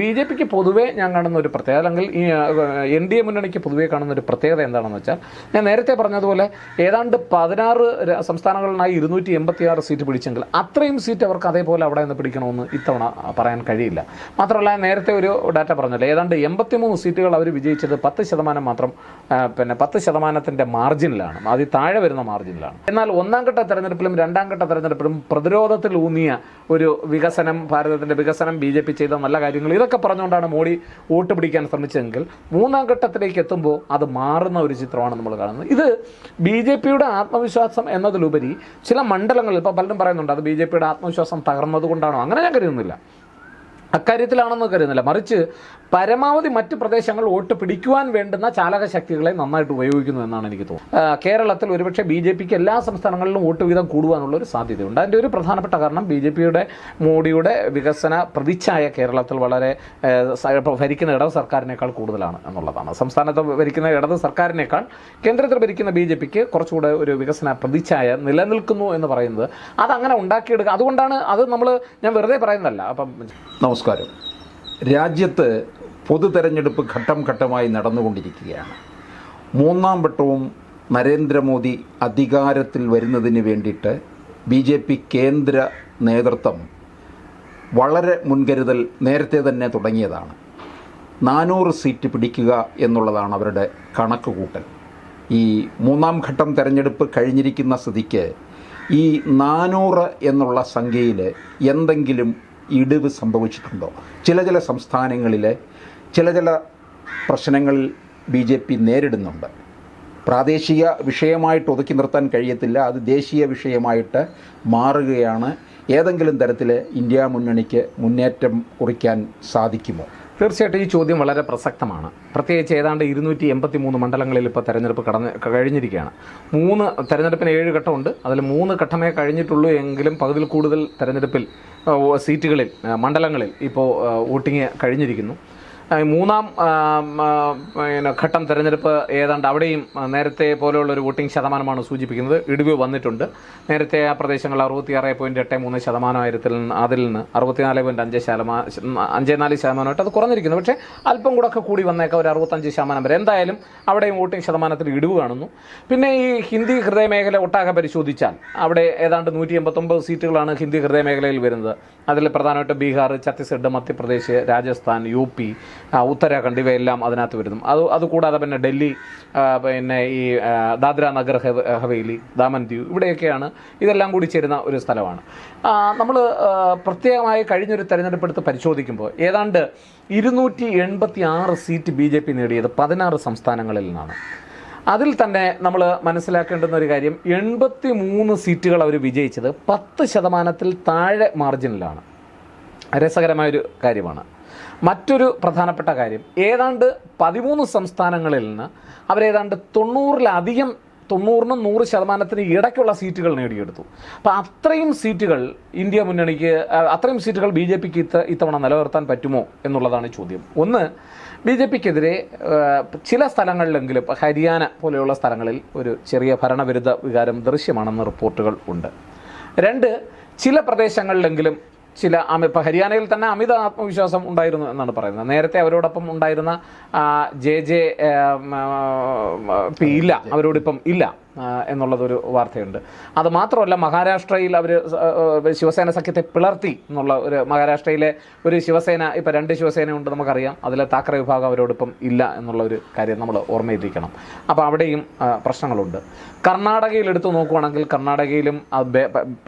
B J പിക്ക് പൊതുവേ ഞാൻ കാണുന്ന ഒരു പ്രത്യേകത അല്ലെങ്കിൽ ഈ എൻ ഡി എ മുന്നണിക്ക് പൊതുവേ കാണുന്ന ഒരു പ്രത്യേകത എന്താണെന്ന് വെച്ചാൽ ഞാൻ നേരത്തെ പറഞ്ഞതുപോലെ ഏതാണ്ട് പതിനാറ് സംസ്ഥാനങ്ങളിലായി ഇരുന്നൂറ്റി എൺപത്തി ആറ് സീറ്റ് പിടിച്ചെങ്കിൽ അത്രയും സീറ്റ് അവർക്ക് അതേപോലെ അവിടെ നിന്ന് പിടിക്കണമെന്ന് ഇത്തവണ പറയാൻ കഴിയില്ല. മാത്രമല്ല നേരത്തെ ഒരു ഡാറ്റ പറഞ്ഞല്ലോ ഏതാണ്ട് എൺപത്തിമൂന്ന് സീറ്റുകൾ അവർ വിജയിച്ചത് പത്ത് ശതമാനം മാത്രം പിന്നെ പത്ത് ശതമാനത്തിന്റെ മാർജിനിലാണ് അതി താഴെ വരുന്ന മാർജിനിലാണ്. എന്നാൽ ഒന്നാം ഘട്ട തെരഞ്ഞെടുപ്പിലും രണ്ടാം ഘട്ട തെരഞ്ഞെടുപ്പിലും പ്രതിരോധത്തിൽ ഊന്നിയ ഒരു വികസനം ഭാരതത്തിന്റെ വികസനം ബി ജെ പി ചെയ്ത നല്ല കാര്യങ്ങൾ ഇതൊക്കെ പറഞ്ഞുകൊണ്ടാണ് മോഡി വോട്ട് പിടിക്കാൻ ശ്രമിച്ചതെങ്കിൽ മൂന്നാം ഘട്ടത്തിലേക്ക് എത്തുമ്പോൾ അത് മാറുന്ന ഒരു ചിത്രമാണ് നമ്മൾ കാണുന്നത്. ഇത് ബി ജെ പിയുടെ ആത്മവിശ്വാസം എന്നതിലുപരി ചില മണ്ഡലങ്ങളിൽ ഇപ്പോൾ പലരും പറയുന്നുണ്ട് അത് ബി ജെ പിയുടെ ആത്മവിശ്വാസം തകർന്നതുകൊണ്ടാണോ? അങ്ങനെ ഞാൻ കരുതുന്നില്ല. അക്കാര്യത്തിലാണെന്ന് കരുതുന്നില്ല. മറിച്ച് പരമാവധി മറ്റ് പ്രദേശങ്ങൾ വോട്ട് പിടിക്കുവാൻ വേണ്ടുന്ന ചാലകശക്തികളെ നന്നായിട്ട് ഉപയോഗിക്കുന്നു എന്നാണ് എനിക്ക് തോന്നുന്നത്. കേരളത്തിൽ ഒരുപക്ഷെ ബി ജെ പിക്ക് എല്ലാ സംസ്ഥാനങ്ങളിലും വോട്ട് വീതം കൂടുവാനുള്ള ഒരു സാധ്യതയുണ്ട്. അതിന്റെ ഒരു പ്രധാനപ്പെട്ട കാരണം ബി ജെ പിയുടെ മോഡിയുടെ വികസന പ്രതിച്ഛായ കേരളത്തിൽ വളരെ ഭരിക്കുന്ന ഇടത് സർക്കാരിനേക്കാൾ കൂടുതലാണ് എന്നുള്ളതാണ്. സംസ്ഥാനത്ത് ഭരിക്കുന്ന ഇടത് സർക്കാരിനേക്കാൾ കേന്ദ്രത്തിൽ ഭരിക്കുന്ന ബി ജെ പിക്ക് കുറച്ചുകൂടെ ഒരു വികസന പ്രതിച്ഛായ നിലനിൽക്കുന്നു എന്ന് പറയുന്നത്. അതങ്ങനെ ഉണ്ടാക്കിയെടുക്കുക അതുകൊണ്ടാണ് അത് നമ്മൾ ഞാൻ വെറുതെ പറയുന്നതല്ല. അപ്പം നമസ്കാരം. രാജ്യത്ത് പൊതു തെരഞ്ഞെടുപ്പ് ഘട്ടം ഘട്ടമായി നടന്നുകൊണ്ടിരിക്കുകയാണ്. മൂന്നാം വട്ടവും നരേന്ദ്രമോദി അധികാരത്തിൽ വരുന്നതിന് വേണ്ടിയിട്ട് ബി ജെ പി കേന്ദ്ര നേതൃത്വം വളരെ മുൻകരുതൽ നേരത്തെ തന്നെ തുടങ്ങിയതാണ്. നാനൂറ് സീറ്റ് പിടിക്കുക എന്നുള്ളതാണ് അവരുടെ കണക്കുകൂട്ടൽ. ഈ മൂന്നാം ഘട്ടം തെരഞ്ഞെടുപ്പ് കഴിഞ്ഞിരിക്കുന്ന സ്ഥിതിക്ക് ഈ നാനൂറ് എന്നുള്ള സംഖ്യയിൽ എന്തെങ്കിലും ഇടിവ് സംഭവിച്ചിട്ടുണ്ടോ? ചില ചില സംസ്ഥാനങ്ങളിലെ ചില ചില പ്രശ്നങ്ങളിൽ ബി ജെ പി നേരിടുന്നുണ്ട്. പ്രാദേശിക വിഷയമായിട്ട് ഒതുക്കി നിർത്താൻ കഴിയത്തില്ല. അത് ദേശീയ വിഷയമായിട്ട് മാറുകയാണ്. ഏതെങ്കിലും തരത്തിൽ ഇന്ത്യ മുന്നണിക്ക് മുന്നേറ്റം കുറിക്കാൻ സാധിക്കുമോ? തീർച്ചയായിട്ടും ഈ ചോദ്യം വളരെ പ്രസക്തമാണ്. പ്രത്യേകിച്ച് ഏതാണ്ട് ഇരുന്നൂറ്റി എൺപത്തി മൂന്ന് മണ്ഡലങ്ങളിൽ ഇപ്പോൾ തെരഞ്ഞെടുപ്പ് കടന്ന് കഴിഞ്ഞിരിക്കുകയാണ്. മൂന്ന് തെരഞ്ഞെടുപ്പിന് ഏഴ് ഘട്ടമുണ്ട്. അതിൽ മൂന്ന് ഘട്ടമേ കഴിഞ്ഞിട്ടുള്ളൂ എങ്കിലും പകുതിയിൽ കൂടുതൽ തെരഞ്ഞെടുപ്പിൽ സീറ്റുകളിൽ മണ്ഡലങ്ങളിൽ ഇപ്പോൾ വോട്ടിംഗ് കഴിഞ്ഞിരിക്കുന്നു. മൂന്നാം ഘട്ടം തെരഞ്ഞെടുപ്പ് ഏതാണ്ട് അവിടെയും നേരത്തെ പോലെയുള്ള ഒരു വോട്ടിംഗ് ശതമാനമാണ് സൂചിപ്പിക്കുന്നത്. ഇടിവ് വന്നിട്ടുണ്ട്. നേരത്തെ ആ പ്രദേശങ്ങൾ അറുപത്തിയാറ് പോയിന്റ് എട്ട് മൂന്ന് ശതമാനമായിരത്തിൽ അതിൽ നിന്ന് അറുപത്തിനാല് പോയിന്റ് അഞ്ച് ശതമാനം അഞ്ച് നാല് ശതമാനമായിട്ട് അത് കുറഞ്ഞിരിക്കുന്നു. പക്ഷേ അല്പം കൂടെ ഒക്കെ കൂടി വന്നേക്കാം. ഒരു അറുപത്തഞ്ച് ശതമാനം വരെ. എന്തായാലും അവിടെയും വോട്ടിംഗ് ശതമാനത്തിൽ ഇടിവ് കാണുന്നു. പിന്നെ ഈ ഹിന്ദി ഹൃദയ മേഖല ഒട്ടാകെ പരിശോധിച്ചാൽ അവിടെ ഏതാണ്ട് നൂറ്റി എൺപത്തൊമ്പത് സീറ്റുകളാണ് ഹിന്ദി ഹൃദയ മേഖലയിൽ വരുന്നത്. അതിൽ പ്രധാനമായിട്ടും ബീഹാർ ഛത്തീസ്ഗഡ് മധ്യപ്രദേശ് രാജസ്ഥാൻ യു പി ഉത്തരാഖണ്ഡ് ഇവയെല്ലാം അതിനകത്ത് വരുന്നു. അത് അതുകൂടാതെ പിന്നെ ഡൽഹി പിന്നെ ഈ ദാദ്ര നഗർ ഹവ- ഹവേലി ദാമൻ ദ്വീപ് ഇവിടെയൊക്കെയാണ് ഇതെല്ലാം കൂടി ചേരുന്ന ഒരു സ്ഥലമാണ്. നമ്മൾ പ്രത്യേകമായി കഴിഞ്ഞൊരു തെരഞ്ഞെടുപ്പെടുത്ത് പരിശോധിക്കുമ്പോൾ ഏതാണ്ട് ഇരുന്നൂറ്റി എൺപത്തി ആറ് സീറ്റ് ബി ജെ പി നേടിയത് പതിനാറ് സംസ്ഥാനങ്ങളിൽ നിന്നാണ്. അതിൽ തന്നെ നമ്മൾ മനസ്സിലാക്കേണ്ടുന്ന ഒരു കാര്യം എൺപത്തി മൂന്ന് സീറ്റുകൾ അവർ വിജയിച്ചത് പത്ത് ശതമാനത്തിൽ താഴെ മാർജിനിലാണ് രസകരമായൊരു കാര്യമാണ്. മറ്റൊരു പ്രധാനപ്പെട്ട കാര്യം. ഏതാണ്ട് പതിമൂന്ന് സംസ്ഥാനങ്ങളിൽ നിന്ന് അവരേതാണ്ട് തൊണ്ണൂറിലധികം തൊണ്ണൂറിനും നൂറ് ശതമാനത്തിന് ഇടയ്ക്കുള്ള സീറ്റുകൾ നേടിയെടുത്തു. അപ്പോൾ അത്രയും സീറ്റുകൾ ഇന്ത്യ മുന്നണിക്ക് അത്രയും സീറ്റുകൾ ബി ജെ പിക്ക് ഇത്ത ഇത്തവണ നിലനിർത്താൻ പറ്റുമോ എന്നുള്ളതാണ് ചോദ്യം. ഒന്ന് ബി ജെ പിക്കെതിരെ ചില സ്ഥലങ്ങളിലെങ്കിലും ഹരിയാന പോലെയുള്ള സ്ഥലങ്ങളിൽ ഒരു ചെറിയ ഭരണവിരുദ്ധ വികാരം ദൃശ്യമാണെന്ന് റിപ്പോർട്ടുകൾ ഉണ്ട്. രണ്ട് ചില പ്രദേശങ്ങളിലെങ്കിലും ചില അമി ഇപ്പം ഹരിയാനയിൽ തന്നെ അമിത ആത്മവിശ്വാസം ഉണ്ടായിരുന്നു എന്നാണ് പറയുന്നത്. നേരത്തെ അവരോടൊപ്പം ഉണ്ടായിരുന്ന ആ, ജെ ജെ പി ഇല്ല. അവരോടിപ്പം ഇല്ല. എന്നുള്ളതൊരു വാർത്തയുണ്ട്. അത് മാത്രമല്ല മഹാരാഷ്ട്രയിൽ അവർ ശിവസേന സഖ്യത്തെ പിളർത്തി എന്നുള്ള ഒരു മഹാരാഷ്ട്രയിലെ ഒരു ശിവസേന ഇപ്പോൾ രണ്ട് ശിവസേന ഉണ്ട് നമുക്കറിയാം. അതിലെ താക്കറെ വിഭാഗം അവരോടൊപ്പം ഇല്ല എന്നുള്ള ഒരു കാര്യം നമ്മൾ ഓർമ്മയിരിക്കണം അപ്പോൾ അവിടെയും പ്രശ്നങ്ങളുണ്ട്. കർണാടകയിൽ എടുത്തു നോക്കുവാണെങ്കിൽ കർണാടകയിലും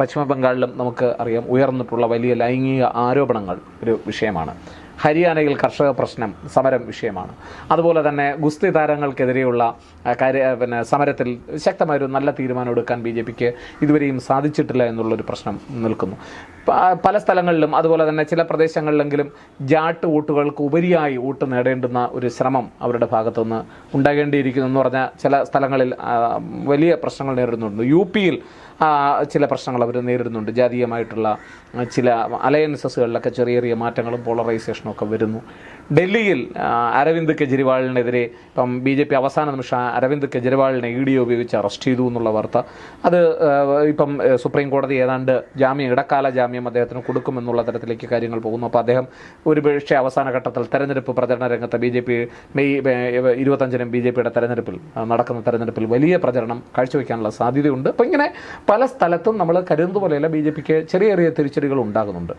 പശ്ചിമ ബംഗാളിലും നമുക്ക് അറിയാം ഉയർന്നിട്ടുള്ള വലിയ ലൈംഗിക ആരോപണങ്ങൾ ഒരു വിഷയമാണ്. ഹരിയാനയിൽ കർഷക പ്രശ്നം സമരം വിഷയമാണ്. അതുപോലെ തന്നെ ഗുസ്തി താരങ്ങൾക്കെതിരെയുള്ള കാര്യ പിന്നെ സമരത്തിൽ ശക്തമായൊരു നല്ല തീരുമാനം എടുക്കാൻ ബി ജെ പിക്ക് ഇതുവരെയും സാധിച്ചിട്ടില്ല എന്നുള്ളൊരു പ്രശ്നം നിൽക്കുന്നു. പല സ്ഥലങ്ങളിലും അതുപോലെ തന്നെ ചില പ്രദേശങ്ങളിലെങ്കിലും ജാട്ട് വോട്ടുകൾക്ക് ഉപരിയായി വോട്ട് നേടേണ്ടുന്ന ഒരു ശ്രമം അവരുടെ ഭാഗത്തുനിന്ന് ഉണ്ടാകേണ്ടിയിരിക്കുന്നു എന്ന് പറഞ്ഞാൽ ചില സ്ഥലങ്ങളിൽ വലിയ പ്രശ്നങ്ങൾ നേരിടുന്നുണ്ട്. യു പിയിൽ ചില പ്രശ്നങ്ങൾ അവർ നേരിടുന്നുണ്ട്. ജാതീയമായിട്ടുള്ള ചില അലയൻസസുകളിലൊക്കെ ചെറിയ ചെറിയ മാറ്റങ്ങളും പോളറൈസേഷനും ഒക്കെ വരുന്നു. ഡൽഹിയിൽ അരവിന്ദ് കെജ്രിവാളിനെതിരെ ഇപ്പം ബി ജെ പി അവസാന നിമിഷം അരവിന്ദ് കെജ്രിവാളിനെ ഇ ഡി ഉപയോഗിച്ച് അറസ്റ്റ് ചെയ്തു എന്നുള്ള വാർത്ത. അത് ഇപ്പം സുപ്രീം കോടതി ഏതാണ്ട് ജാമ്യം ഇടക്കാല ജാമ്യം അദ്ദേഹത്തിന് കൊടുക്കുമെന്നുള്ള തരത്തിലേക്ക് കാര്യങ്ങൾ പോകുന്നു. അപ്പോൾ അദ്ദേഹം ഒരു പക്ഷേ അവസാന ഘട്ടത്തിൽ തെരഞ്ഞെടുപ്പ് പ്രചരണ രംഗത്ത് ബി ജെ പി മെയ് ഇരുപത്തഞ്ചിനും ബി ജെ പിയുടെ തെരഞ്ഞെടുപ്പിൽ നടക്കുന്ന തെരഞ്ഞെടുപ്പിൽ വലിയ പ്രചരണം കാഴ്ചവെക്കാനുള്ള സാധ്യതയുണ്ട്. അപ്പോൾ ഇങ്ങനെ പല സ്ഥലത്തും നമ്മൾ കരുതുന്നത് പോലെയല്ല ബി ജെ പിക്ക് ചെറിയ ചെറിയ തിരിച്ചടികൾ ഉണ്ടാകുന്നുണ്ട്.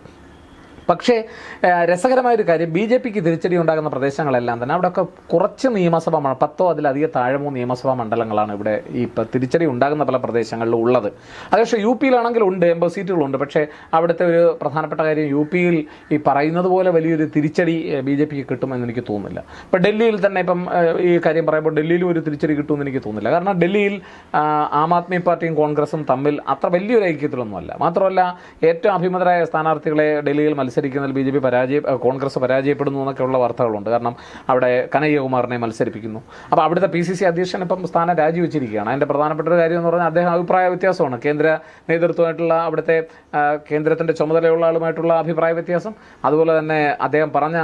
പക്ഷേ രസകരമായ ഒരു കാര്യം ബി ജെ പിക്ക് തിരിച്ചടി ഉണ്ടാകുന്ന പ്രദേശങ്ങളെല്ലാം തന്നെ അവിടെയൊക്കെ കുറച്ച് നിയമസഭാ പത്തോ അതിലധികം താഴമോ നിയമസഭാ മണ്ഡലങ്ങളാണ് ഇവിടെ ഈ തിരിച്ചടി ഉണ്ടാകുന്ന പല പ്രദേശങ്ങളിലും ഉള്ളത്. അത് പക്ഷേ യു പിയിലാണെങ്കിൽ ഉണ്ട് എൺപത് സീറ്റുകളുണ്ട് പക്ഷേ അവിടുത്തെ ഒരു പ്രധാനപ്പെട്ട കാര്യം യു പിയിൽ ഈ പറയുന്നത് പോലെ വലിയൊരു തിരിച്ചടി ബി ജെ പിക്ക് കിട്ടുമെന്ന് എനിക്ക് തോന്നുന്നില്ല. ഇപ്പം ഡൽഹിയിൽ തന്നെ ഇപ്പം ഈ കാര്യം പറയുമ്പോൾ ഡൽഹിയിലും ഒരു തിരിച്ചടി കിട്ടുമെന്ന് എനിക്ക് തോന്നുന്നില്ല. കാരണം ഡൽഹിയിൽ ആ, ആദ്മി പാർട്ടിയും കോൺഗ്രസും തമ്മിൽ അത്ര വലിയൊരു ഐക്യത്തിലൊന്നുമല്ല. മാത്രമല്ല ഏറ്റവും അഭിമതരായ സ്ഥാനാർത്ഥികളെ ഡൽഹിയിൽ മത്സരിക്കുന്നതിൽ ബി ജെ പി പരാജയ കോൺഗ്രസ് പരാജയപ്പെടുന്നു എന്നൊക്കെയുള്ള വാർത്തകളുണ്ട്. കാരണം അവിടെ കനയ്യകുമാറിനെ മത്സരിപ്പിക്കുന്നു. അപ്പോൾ അവിടുത്തെ പി സി സി അധ്യക്ഷൻ ഇപ്പം സ്ഥാനം രാജിവെച്ചിരിക്കുകയാണ്. അതിന്റെ പ്രധാനപ്പെട്ട ഒരു കാര്യം എന്ന് പറഞ്ഞാൽ അദ്ദേഹം അഭിപ്രായ വ്യത്യാസമാണ്. കേന്ദ്ര നേതൃത്വമായിട്ടുള്ള അവിടുത്തെ കേന്ദ്രത്തിന്റെ ചുമതലയുള്ള ആളുമായിട്ടുള്ള അഭിപ്രായ വ്യത്യാസം. അതുപോലെ തന്നെ അദ്ദേഹം പറഞ്ഞ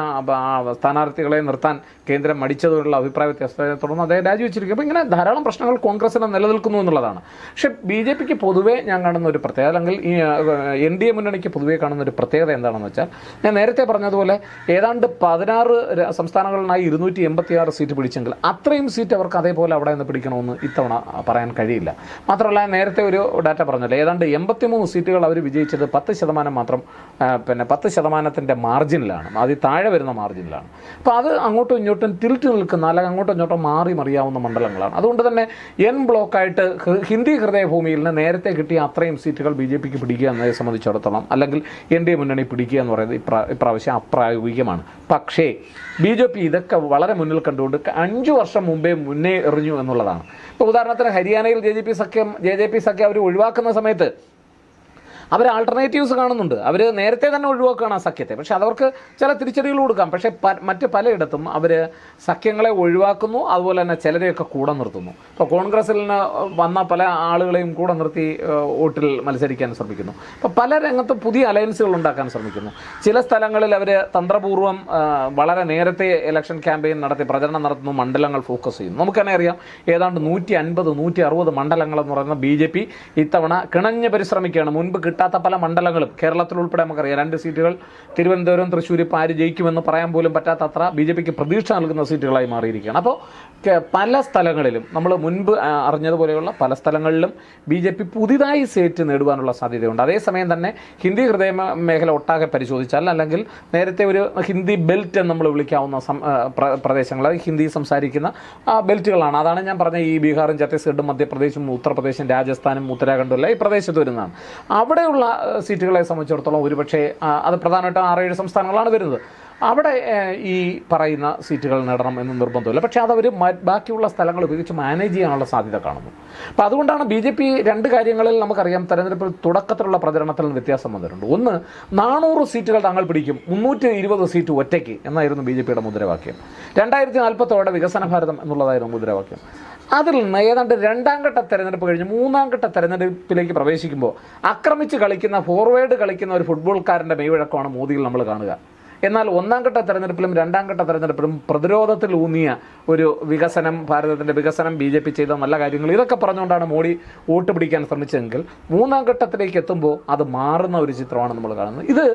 സ്ഥാനാർത്ഥികളെ നിർത്താൻ കേന്ദ്രം മടിച്ചതുകൊണ്ടുള്ള അഭിപ്രായ വ്യത്യാസത്തെ തുടർന്ന് അദ്ദേഹം രാജിവെച്ചിരിക്കും അപ്പോൾ ഇങ്ങനെ ധാരാളം പ്രശ്നങ്ങൾ കോൺഗ്രസിന് നിലനിൽക്കുന്നു എന്നുള്ളതാണ്. പക്ഷേ ബി ജെ പിക്ക് പൊതുവേ ഞാൻ കാണുന്ന ഒരു പ്രത്യേകത അല്ലെങ്കിൽ ഈ എൻ ഡി എ മുന്നണിക്ക് പൊതുവേ കാണുന്ന ഒരു പ്രത്യേകത എന്താണെന്ന് വെച്ചാൽ ഞാൻ നേരത്തെ പറഞ്ഞതുപോലെ ഏതാണ്ട് പതിനാറ് സംസ്ഥാനങ്ങളിലായി ഇരുന്നൂറ്റി എൺപത്തി ആറ് സീറ്റ് പിടിച്ചെങ്കിൽ അത്രയും സീറ്റ് അവർക്ക് അതേപോലെ അവിടെ നിന്ന് പിടിക്കണമെന്ന് ഇത്തവണ പറയാൻ കഴിയില്ല. മാത്രമല്ല നേരത്തെ ഒരു ഡാറ്റ പറഞ്ഞല്ലോ. ഏതാണ്ട് എൺപത്തിമൂന്ന് സീറ്റുകൾ അവർ വിജയിച്ചത് പത്ത് ശതമാനം മാത്രം പിന്നെ പത്ത് ശതമാനത്തിന്റെ മാർജിനിലാണ്. അത് താഴെ വരുന്ന മാർജിനിലാണ്. അപ്പോൾ അത് അങ്ങോട്ടും ഇങ്ങോട്ടും തിരിച്ചു നിൽക്കുന്ന അല്ലെങ്കിൽ അങ്ങോട്ടും ഇങ്ങോട്ടും മാറി മറിയാവുന്ന മണ്ഡലങ്ങളാണ്. അതുകൊണ്ട് തന്നെ എൻ ബ്ലോക്കായിട്ട് ഹിന്ദി ഹൃദയഭൂമിയിൽ നിന്ന് നേരത്തെ കിട്ടിയ അത്രയും സീറ്റുകൾ ബി ജെ പിക്ക് പിടിക്കുക എന്നതിനെ സംബന്ധിച്ചിടത്തോളം അല്ലെങ്കിൽ എൻ ഡി എ മുന്നണി പിടിക്കുക എന്ന് പറയുന്നത് ഇപ്രാ ഇപ്രാവശ്യം അപ്രായോഗികമാണ്. പക്ഷേ ബി ജെ പി ഇതൊക്കെ വളരെ മുന്നിൽ കണ്ടുകൊണ്ട് അഞ്ച് വർഷം മുമ്പേ മുന്നേ എറിഞ്ഞു എന്നുള്ളതാണ്. ഇപ്പോൾ ഉദാഹരണത്തിന് ഹരിയാനയിൽ ജെ ജെ പി സഖ്യം ജെ ജെ പി സഖ്യം അവർ ഒഴിവാക്കുന്ന സമയത്ത് അവർ ആൾട്ടർനേറ്റീവ്സ് കാണുന്നുണ്ട്. അവർ നേരത്തെ തന്നെ ഒഴിവാക്കുകയാണ് ആ സഖ്യത്തെ. പക്ഷേ അതവർക്ക് ചില തിരിച്ചടികൾ കൊടുക്കാം. പക്ഷേ മറ്റ് പലയിടത്തും അവർ സഖ്യങ്ങളെ ഒഴിവാക്കുന്നു അതുപോലെ തന്നെ ചിലരെയൊക്കെ കൂടെ നിർത്തുന്നു. ഇപ്പോൾ കോൺഗ്രസ്സിൽ നിന്ന് വന്ന പല ആളുകളെയും കൂടെ നിർത്തി വോട്ടിൽ മത്സരിക്കാൻ ശ്രമിക്കുന്നു. അപ്പോൾ പല രംഗത്തും പുതിയ അലയൻസുകൾ ഉണ്ടാക്കാൻ ശ്രമിക്കുന്നു. ചില സ്ഥലങ്ങളിൽ അവർ തന്ത്രപൂർവം വളരെ നേരത്തെ ഇലക്ഷൻ ക്യാമ്പയിൻ നടത്തി പ്രചരണം നടത്തുന്നു മണ്ഡലങ്ങൾ ഫോക്കസ് ചെയ്യുന്നു. നമുക്ക് തന്നെ അറിയാം ഏതാണ്ട് നൂറ്റി അൻപത് നൂറ്റി അറുപത് മണ്ഡലങ്ങൾ എന്ന് പറയുന്ന ബി ജെ പി ഇത്തവണ കിണഞ്ഞ് പരിശ്രമിക്കുകയാണ്. മുൻപ് കിട്ടാത്ത പല മണ്ഡലങ്ങളും കേരളത്തിൽ ഉൾപ്പെടെ നമുക്കറിയാം. രണ്ട് സീറ്റുകൾ തിരുവനന്തപുരം തൃശ്ശൂർ ഇപ്പോൾ ആര് ജയിക്കുമെന്ന് പറയാൻ പോലും പറ്റാത്ത അത്ര ബി ജെ പിക്ക് പ്രതീക്ഷ നൽകുന്ന സീറ്റുകളായി മാറിയിരിക്കുകയാണ്. അപ്പോൾ പല സ്ഥലങ്ങളിലും നമ്മൾ മുൻപ് അറിഞ്ഞതുപോലെയുള്ള പല സ്ഥലങ്ങളിലും ബി ജെ പി പുതിയതായി സീറ്റ് നേടുവാനുള്ള സാധ്യതയുണ്ട്. അതേസമയം തന്നെ ഹിന്ദി ഹൃദയ മേഖല ഒട്ടാകെ പരിശോധിച്ചാൽ അല്ലെങ്കിൽ നേരത്തെ ഒരു ഹിന്ദി ബെൽറ്റ് എന്ന് നമ്മൾ വിളിക്കാവുന്ന പ്രദേശങ്ങൾ ഹിന്ദി സംസാരിക്കുന്ന ബെൽറ്റുകളാണ്. അതാണ് ഞാൻ പറഞ്ഞ ഈ ബീഹാറും ഛത്തീസ്ഗഡും മധ്യപ്രദേശും ഉത്തർപ്രദേശും രാജസ്ഥാനും ഉത്തരാഖണ്ഡും എല്ലാം ഈ പ്രദേശത്ത് വരുന്നതാണ്. അവിടെയുള്ള ആ, സീറ്റുകളെ സംബന്ധിച്ചിടത്തോളം ഒരുപക്ഷെ അത് പ്രധാനമായിട്ടും ഏഴ് സംസ്ഥാനങ്ങളാണ് വരുന്നത്. അവിടെ ഈ പറയുന്ന സീറ്റുകൾ നേടണം എന്ന് നിർബന്ധമില്ല. പക്ഷേ അതവർ ബാക്കിയുള്ള സ്ഥലങ്ങൾ ഉപയോഗിച്ച് മാനേജ് ചെയ്യാനുള്ള സാധ്യത കാണുന്നു. അപ്പോൾ അതുകൊണ്ടാണ് ബി ജെ പി രണ്ട് കാര്യങ്ങളിൽ നമുക്കറിയാം തെരഞ്ഞെടുപ്പിൽ തുടക്കത്തിലുള്ള പ്രചരണത്തിൽ വ്യത്യാസം വന്നിട്ടുണ്ട്. ഒന്ന് നാനൂറ് സീറ്റുകൾ തങ്ങൾ പിടിക്കും. മുന്നൂറ്റി ഇരുപത് സീറ്റ് ഒറ്റയ്ക്ക് എന്നായിരുന്നു ബി ജെ പിയുടെ മുദ്രാവാക്യം. രണ്ടായിരത്തി നാൽപ്പത്തോടെ വികസന ഭാരതം എന്നുള്ളതായിരുന്നു മുദ്രാവാക്യം. അതിൽ നിന്ന് ഏതാണ്ട് രണ്ടാം ഘട്ട തെരഞ്ഞെടുപ്പ് കഴിഞ്ഞ് മൂന്നാം ഘട്ട തെരഞ്ഞെടുപ്പിലേക്ക് പ്രവേശിക്കുമ്പോൾ ആക്രമിച്ച് കളിക്കുന്ന ഫോർവേഡ് കളിക്കുന്ന ഒരു ഫുട്ബോൾക്കാരന്റെ മെയ്വഴക്കമാണ് മോദിയിൽ നമ്മൾ കാണുക. എന്നാൽ ഒന്നാം ഘട്ട തെരഞ്ഞെടുപ്പിലും രണ്ടാം ഘട്ട തെരഞ്ഞെടുപ്പിലും പ്രതിരോധത്തിൽ ഊന്നിയ ഒരു വികസനം ഭാരതത്തിന്റെ വികസനം ബി ജെ പി ചെയ്ത നല്ല കാര്യങ്ങൾ ഇതൊക്കെ പറഞ്ഞുകൊണ്ടാണ് മോഡി വോട്ട് പിടിക്കാൻ ശ്രമിച്ചതെങ്കിൽ മൂന്നാം ഘട്ടത്തിലേക്ക് എത്തുമ്പോൾ അത് മാറുന്ന ഒരു ചിത്രമാണ് നമ്മൾ കാണുന്നത്. ഇത്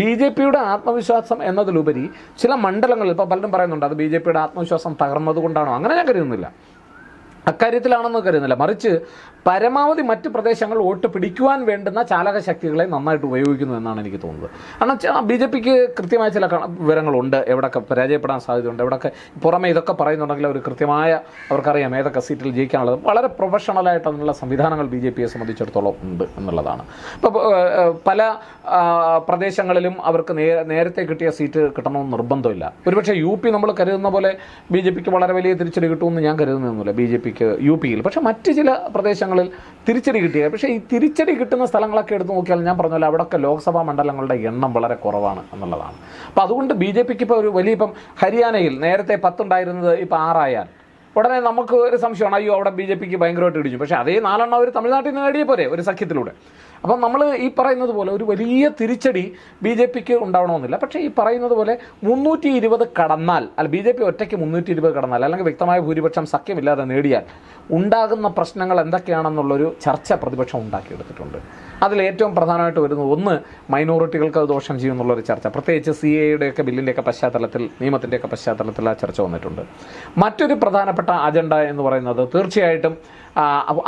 ബി ജെ പിയുടെ ആത്മവിശ്വാസം എന്നതിലുപരി ചില മണ്ഡലങ്ങളിൽ ഇപ്പോൾ പലരും പറയുന്നുണ്ട് അത് ബി ജെ പിയുടെ ആത്മവിശ്വാസം തകർന്നതുകൊണ്ടാണോ? അങ്ങനെ ഞാൻ കരുതുന്നില്ല. അക്കാര്യത്തിലാണെന്ന് കരുതുന്നില്ല. മറിച്ച് പരമാവധി മറ്റ് പ്രദേശങ്ങൾ വോട്ട് പിടിക്കുവാൻ വേണ്ടുന്ന ചാലക ശക്തികളെ നന്നായിട്ട് ഉപയോഗിക്കുന്നു എന്നാണ് എനിക്ക് തോന്നുന്നത്. കാരണം ബി ജെ പിക്ക് കൃത്യമായ ചില വിവരങ്ങളുണ്ട്. എവിടെയൊക്കെ പരാജയപ്പെടാൻ സാധ്യതയുണ്ട്. എവിടെയൊക്കെ പുറമെ ഇതൊക്കെ പറയുന്നുണ്ടെങ്കിൽ അവർ കൃത്യമായ അവർക്കറിയാം ഏതൊക്കെ സീറ്റിൽ ജയിക്കാനുള്ളത്. വളരെ പ്രൊഫഷണലായിട്ട് അതിനുള്ള സംവിധാനങ്ങൾ ബി ജെ പിയെ സംബന്ധിച്ചിടത്തോളം ഉണ്ട് എന്നുള്ളതാണ്. ഇപ്പോൾ പല പ്രദേശങ്ങളിലും അവർക്ക് നേരത്തെ കിട്ടിയ സീറ്റ് കിട്ടണമെന്ന് നിർബന്ധമില്ല. ഒരുപക്ഷെ യു പി നമ്മൾ കരുതുന്ന പോലെ ബി ജെ പിക്ക് വളരെ വലിയ തിരിച്ചടി കിട്ടുമെന്ന് ഞാൻ കരുതുന്നൊന്നുമില്ല ബി ജെ പിക്ക് യു പിയിൽ പക്ഷേ മറ്റ് ചില പ്രദേശങ്ങളിൽ തിരിച്ചടി കിട്ടിയ പക്ഷേ ഈ തിരിച്ചടി കിട്ടുന്ന സ്ഥലങ്ങളൊക്കെ എടുത്തു നോക്കിയാൽ ഞാൻ പറഞ്ഞ പോലെ അവിടെയൊക്കെ ലോക്സഭാ മണ്ഡലങ്ങളുടെ എണ്ണം വളരെ കുറവാണ് എന്നുള്ളതാണ്. അപ്പോൾ അതുകൊണ്ട് ബി ജെ പിക്ക് ഇപ്പോൾ ഒരു വലിയ ഇപ്പം ഹരിയാനയിൽ നേരത്തെ പത്തുണ്ടായിരുന്നത് ഇപ്പോൾ ആറായാൽ. ഉടനെ നമുക്ക് ഒരു സംശയമാണ്. അയ്യോ അവിടെ ബി ജെ പിക്ക് ഭയങ്കരമായിട്ട് ഇടിച്ചു പക്ഷേ അതേ നാലെണ്ണം അവർ തമിഴ്നാട്ടിൽ നിന്ന് നേടിയ പോരെ ഒരു സഖ്യത്തിലൂടെ. അപ്പം നമ്മൾ ഈ പറയുന്നത് പോലെ ഒരു വലിയ തിരിച്ചടി ബി ജെ പിക്ക് ഉണ്ടാവണമെന്നില്ല. പക്ഷേ ഈ പറയുന്നത് പോലെ മുന്നൂറ്റി ഇരുപത് കടന്നാൽ അല്ല ബി ജെ പി ഒറ്റയ്ക്ക് മുന്നൂറ്റി ഇരുപത് കടന്നാൽ അല്ലെങ്കിൽ വ്യക്തമായ ഭൂരിപക്ഷം സഖ്യമില്ലാതെ നേടിയാൽ ഉണ്ടാകുന്ന പ്രശ്നങ്ങൾ എന്തൊക്കെയാണെന്നുള്ളൊരു ചർച്ച പ്രതിപക്ഷം ഉണ്ടാക്കിയെടുത്തിട്ടുണ്ട്. അതിൽ ഏറ്റവും പ്രധാനമായിട്ട് വരുന്നത് ഒന്ന് മൈനോറിറ്റികൾക്ക് അത് ദോഷം ചെയ്യുമെന്നുള്ളൊരു ചർച്ച. പ്രത്യേകിച്ച് സി എയുടെയൊക്കെ ബില്ലിന്റെയൊക്കെ പശ്ചാത്തലത്തിൽ നിയമത്തിന്റെയൊക്കെ പശ്ചാത്തലത്തിൽ ആ ചർച്ച വന്നിട്ടുണ്ട്. മറ്റൊരു പ്രധാനപ്പെട്ട അജണ്ട എന്ന് പറയുന്നത് തീർച്ചയായിട്ടും